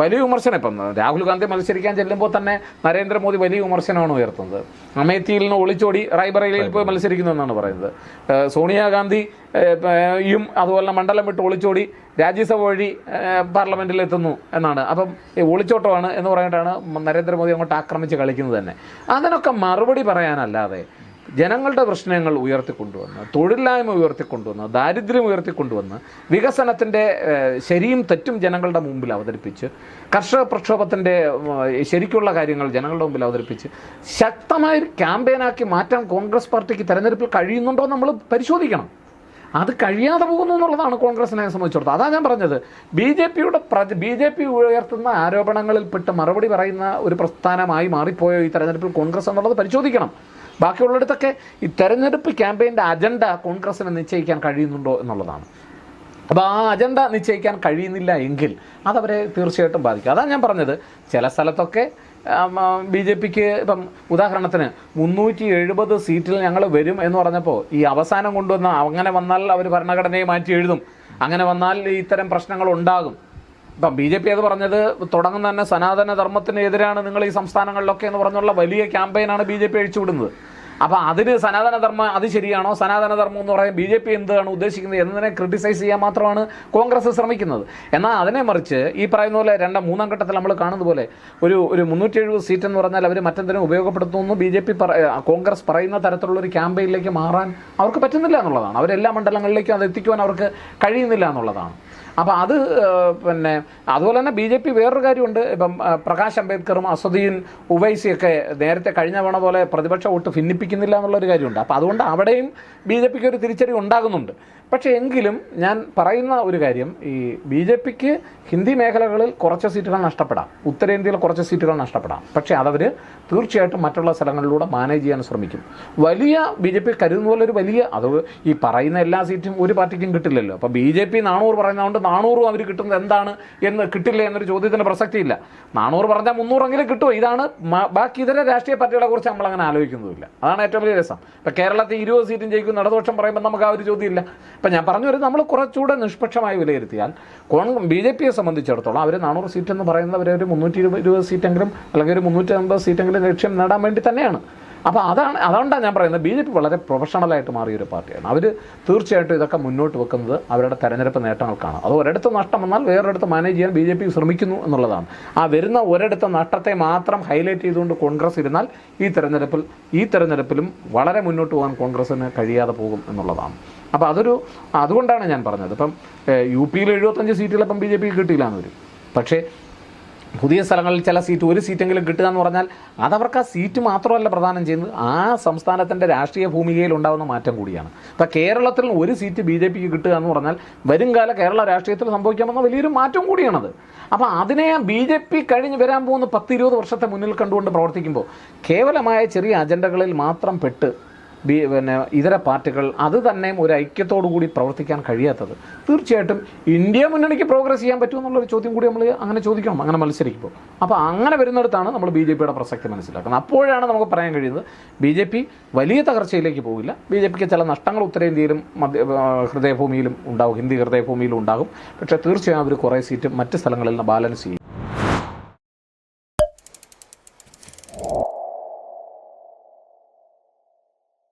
വലിയ വിമർശനം. ഇപ്പം രാഹുൽ ഗാന്ധി മത്സരിക്കാൻ ചെല്ലുമ്പോൾ തന്നെ നരേന്ദ്രമോദി വലിയ വിമർശനമാണ് ഉയർത്തുന്നത്. അമേത്തിയിൽ നിന്ന് ഒളിച്ചോടി റായ്ബറേലിയിൽ പോയി മത്സരിക്കുന്നു എന്നാണ് പറയുന്നത്. സോണിയാഗാന്ധി യും അതുപോലെ മണ്ഡലം വിട്ട് ഒളിച്ചോടി രാജ്യസഭ വഴി പാർലമെന്റിൽ എത്തുന്നു എന്നാണ്. അപ്പം ഒളിച്ചോട്ടമാണ് എന്ന് പറഞ്ഞിട്ടാണ് നരേന്ദ്രമോദി അങ്ങോട്ട് ആക്രമിച്ച് കളിക്കുന്നത് തന്നെ. അതിനൊക്കെ മറുപടി പറയാനല്ലാതെ ജനങ്ങളുടെ പ്രശ്നങ്ങൾ ഉയർത്തിക്കൊണ്ടുവന്ന് തൊഴിലില്ലായ്മ ഉയർത്തിക്കൊണ്ടുവന്ന് ദാരിദ്ര്യം ഉയർത്തിക്കൊണ്ടുവന്ന് വികസനത്തിന്റെ ശരിയും തെറ്റും ജനങ്ങളുടെ മുമ്പിൽ അവതരിപ്പിച്ച് കർഷക പ്രക്ഷോഭത്തിന്റെ ശരിക്കുള്ള കാര്യങ്ങൾ ജനങ്ങളുടെ മുമ്പിൽ അവതരിപ്പിച്ച് ശക്തമായ ഒരു ക്യാമ്പയിനാക്കി മാറ്റാൻ കോൺഗ്രസ് പാർട്ടിക്ക് തെരഞ്ഞെടുപ്പിൽ കഴിയുന്നുണ്ടോ നമ്മൾ പരിശോധിക്കണം. അത് കഴിയാതെ പോകുന്നു എന്നുള്ളതാണ് കോൺഗ്രസിനെ സംബന്ധിച്ചിടത്തോളം. അതാണ് ഞാൻ പറഞ്ഞത്. ബി ജെ പിയുടെ ബി ജെ പി ഉയർത്തുന്ന ആരോപണങ്ങളിൽപ്പെട്ട് മറുപടി പറയുന്ന ഒരു പ്രസ്ഥാനമായി മാറിപ്പോയോ ഈ തെരഞ്ഞെടുപ്പിൽ കോൺഗ്രസ് എന്നുള്ളത് പരിശോധിക്കണം. ബാക്കിയുള്ളിടത്തൊക്കെ ഈ തെരഞ്ഞെടുപ്പ് ക്യാമ്പയിന്റെ അജണ്ട കോൺഗ്രസിന് നിശ്ചയിക്കാൻ കഴിയുന്നുണ്ടോ എന്നുള്ളതാണ്. അപ്പോൾ ആ അജണ്ട നിശ്ചയിക്കാൻ കഴിയുന്നില്ല എങ്കിൽ അതവരെ തീർച്ചയായിട്ടും ബാധിക്കും. അതാണ് ഞാൻ പറഞ്ഞത്. ചില സ്ഥലത്തൊക്കെ ബി ജെ പിക്ക് ഇപ്പം ഉദാഹരണത്തിന് മുന്നൂറ്റി എഴുപത് സീറ്റിൽ ഞങ്ങൾ വരും എന്ന് പറഞ്ഞപ്പോൾ ഈ അവസാനം കൊണ്ടുവന്ന അങ്ങനെ വന്നാൽ അവർ ഭരണഘടനയെ മാറ്റി എഴുതും. അങ്ങനെ വന്നാൽ ഇത്തരം പ്രശ്നങ്ങൾ ഉണ്ടാകും. ഇപ്പം ബി ജെ പി അത് പറഞ്ഞത് തുടങ്ങുന്ന തന്നെ സനാതന ധർമ്മത്തിന് നിങ്ങൾ ഈ സംസ്ഥാനങ്ങളിലൊക്കെ എന്ന് പറഞ്ഞുള്ള വലിയ ക്യാമ്പയിനാണ് ബി ജെ പി അഴിച്ചുവിടുന്നത് അപ്പോൾ അതിന് സനാതനധർമ്മം അത് ശരിയാണോ? സനാതനധർമ്മം എന്ന് പറയാൻ ബി ജെ പി എന്താണ് ഉദ്ദേശിക്കുന്നത് എന്നതിനെ ക്രിട്ടിസൈസ് ചെയ്യാൻ മാത്രമാണ് കോൺഗ്രസ് ശ്രമിക്കുന്നത്. എന്നാൽ അതിനെ മറിച്ച് ഈ പറയുന്ന പോലെ രണ്ടാം മൂന്നാം ഘട്ടത്തിൽ നമ്മൾ കാണുന്ന പോലെ ഒരു ഒരു മുന്നൂറ്റി എഴുപത് സീറ്റ് എന്ന് പറഞ്ഞാൽ അവർ മറ്റെന്തിനും ഉപയോഗപ്പെടുത്തുമെന്ന് ബി ജെ പി കോൺഗ്രസ് പറയുന്ന തരത്തിലുള്ള ഒരു ക്യാമ്പയിനിലേക്ക് മാറാൻ അവർക്ക് പറ്റുന്നില്ല എന്നുള്ളതാണ്. അവരെല്ലാ മണ്ഡലങ്ങളിലേക്കും അത് എത്തിക്കുവാൻ അവർക്ക് കഴിയുന്നില്ല എന്നുള്ളതാണ്. അപ്പോൾ അത് പിന്നെ അതുപോലെ തന്നെ ബി ജെ പി വേറൊരു കാര്യമുണ്ട്. ഇപ്പം പ്രകാശ് അംബേദ്കറും അസദീൻ ഉവൈസിയൊക്കെ നേരത്തെ കഴിഞ്ഞ പോലെ പ്രതിപക്ഷ വോട്ട് ഭിന്നിപ്പിക്കുന്നില്ല എന്നുള്ളൊരു കാര്യമുണ്ട്. അപ്പോൾ അതുകൊണ്ട് അവിടെയും ബി ജെ പിക്ക് ഒരു തിരിച്ചടി ഉണ്ടാകുന്നുണ്ട്. പക്ഷേ എങ്കിലും ഞാൻ പറയുന്ന ഒരു കാര്യം ഈ ബി ജെ പിക്ക് ഹിന്ദി മേഖലകളിൽ കുറച്ച് സീറ്റുകൾ നഷ്ടപ്പെടാം. ഉത്തരേന്ത്യയിൽ കുറച്ച് സീറ്റുകൾ നഷ്ടപ്പെടാം. പക്ഷേ അതവർ തീർച്ചയായിട്ടും മറ്റുള്ള സ്ഥലങ്ങളിലൂടെ മാനേജ് ചെയ്യാൻ ശ്രമിക്കും. വലിയ ബി ജെ പി കരുതുന്ന പോലെ ഒരു വലിയ അത് ഈ പറയുന്ന എല്ലാ സീറ്റും ഒരു പാർട്ടിക്കും കിട്ടില്ലല്ലോ. അപ്പോൾ ബി ജെ പി നാണൂറ് പറയുന്നതുകൊണ്ട് നാണൂറും അവർ കിട്ടുന്നത് എന്താണ് എന്ന് കിട്ടില്ല എന്നൊരു ചോദ്യത്തിന് പ്രസക്തിയില്ല. നാണൂറ് പറഞ്ഞാൽ മുന്നൂറെങ്കിലും കിട്ടുമോ ഇതാണ് ബാക്കി ഇതര രാഷ്ട്രീയ പാർട്ടികളെ കുറിച്ച് നമ്മൾ അങ്ങനെ ആലോചിക്കുന്നതില്ല അതാണ് ഏറ്റവും വലിയ രസം. ഇപ്പം കേരളത്തിൽ ഇരുപത് സീറ്റും ജയിക്കും ഇടതുപക്ഷം പറയുമ്പോൾ നമുക്ക് ആ ഒരു ചോദ്യമില്ല. ഇപ്പം ഞാൻ പറഞ്ഞു വരുന്നത് നമ്മൾ കുറച്ചുകൂടെ നിഷ്പക്ഷമായി വിലയിരുത്തിയാൽ കോൺഗ്രസ് ബി ജെ പിയെ സംബന്ധിച്ചിടത്തോളം അവർ നാനൂറ് സീറ്റ് എന്ന് പറയുന്നവർ ഒരു മുന്നൂറ്റി ഇരുപത് ഇരുപത് സീറ്റെങ്കിലും അല്ലെങ്കിൽ ഒരു മുന്നൂറ്റി അമ്പത് സീറ്റെങ്കിലും ലക്ഷ്യം നേടാൻ വേണ്ടി തന്നെയാണ്. അപ്പോൾ അതാണ് അതുകൊണ്ടാണ് ഞാൻ പറയുന്നത് ബി ജെ പി വളരെ പ്രൊഫഷണലായിട്ട് മാറിയൊരു പാർട്ടിയാണ്. അവർ തീർച്ചയായിട്ടും ഇതൊക്കെ മുന്നോട്ട് വെക്കുന്നത് അവരുടെ തെരഞ്ഞെടുപ്പ് നേട്ടങ്ങൾക്കാണ്. അത് ഒരിടത്ത് നഷ്ടം വന്നാൽ വേറൊരിടത്ത് മാനേജ് ചെയ്യാൻ ബി ജെ പി ശ്രമിക്കുന്നു എന്നുള്ളതാണ്. ആ വരുന്ന ഒരിടത്ത് നഷ്ടത്തെ മാത്രം ഹൈലൈറ്റ് ചെയ്തുകൊണ്ട് കോൺഗ്രസ് ഇരുന്നാൽ ഈ തെരഞ്ഞെടുപ്പിൽ ഈ തെരഞ്ഞെടുപ്പിലും വളരെ മുന്നോട്ട് പോകാൻ കോൺഗ്രസ്സിന് കഴിയാതെ പോകും എന്നുള്ളതാണ്. അപ്പോൾ അതൊരു അതുകൊണ്ടാണ് ഞാൻ പറഞ്ഞത്. ഇപ്പം യു പിയിൽ എഴുപത്തഞ്ച് സീറ്റുകളപ്പം ബി ജെ പിക്ക് കിട്ടിയില്ല എന്ന് വരും. പക്ഷേ പുതിയ സ്ഥലങ്ങളിൽ ചില സീറ്റ് ഒരു സീറ്റെങ്കിലും കിട്ടുക എന്ന് പറഞ്ഞാൽ അതവർക്ക് ആ സീറ്റ് മാത്രമല്ല പ്രധാനം ചെയ്യുന്നത്. ആ സംസ്ഥാനത്തിന്റെ രാഷ്ട്രീയ ഭൂമികയിൽ ഉണ്ടാകുന്ന മാറ്റം കൂടിയാണ്. അപ്പോൾ കേരളത്തിൽ ഒരു സീറ്റ് ബി ജെ പിക്ക് കിട്ടുക എന്ന് പറഞ്ഞാൽ വരുംകാല കേരള രാഷ്ട്രീയത്തിൽ സംഭവിക്കാമെന്ന വലിയൊരു മാറ്റം കൂടിയാണത്. അപ്പോൾ അതിനെ ബി ജെ പി കഴിഞ്ഞ് വരാൻ പോകുന്ന പത്തിരുപത് വർഷത്തെ മുന്നിൽ കണ്ടുകൊണ്ട് പ്രവർത്തിക്കുമ്പോൾ കേവലമായ ചെറിയ അജണ്ടകളിൽ മാത്രം പെട്ട് ബി പിന്നെ ഇതര പാർട്ടികൾ അത് തന്നെ ഒരു ഐക്യത്തോടു കൂടി പ്രവർത്തിക്കാൻ കഴിയാത്തത്. തീർച്ചയായിട്ടും ഇന്ത്യ മുന്നണിക്ക് പ്രോഗ്രസ് ചെയ്യാൻ പറ്റുമെന്നുള്ളൊരു ചോദ്യം കൂടി നമ്മൾ അങ്ങനെ ചോദിക്കണം അങ്ങനെ മത്സരിക്കുമ്പോൾ. അപ്പോൾ അങ്ങനെ വരുന്നിടത്താണ് നമ്മൾ ബി ജെ പിയുടെ പ്രസക്തി മനസ്സിലാക്കുന്നത്. അപ്പോഴാണ് നമുക്ക് പറയാൻ കഴിയുന്നത് ബി ജെ പി വലിയ തകർച്ചയിലേക്ക് പോകില്ല. ബി ജെ പിക്ക് ചില നഷ്ടങ്ങൾ ഉത്തരേന്ത്യയിലും മധ്യ ഹൃദയഭൂമിയിലും ഉണ്ടാകും ഹിന്ദി ഹൃദയഭൂമിയിലും ഉണ്ടാകും. പക്ഷേ തീർച്ചയായും അവർ കുറേ സീറ്റ് മറ്റ് സ്ഥലങ്ങളിൽ നിന്ന് ബാലൻസ് ചെയ്യും.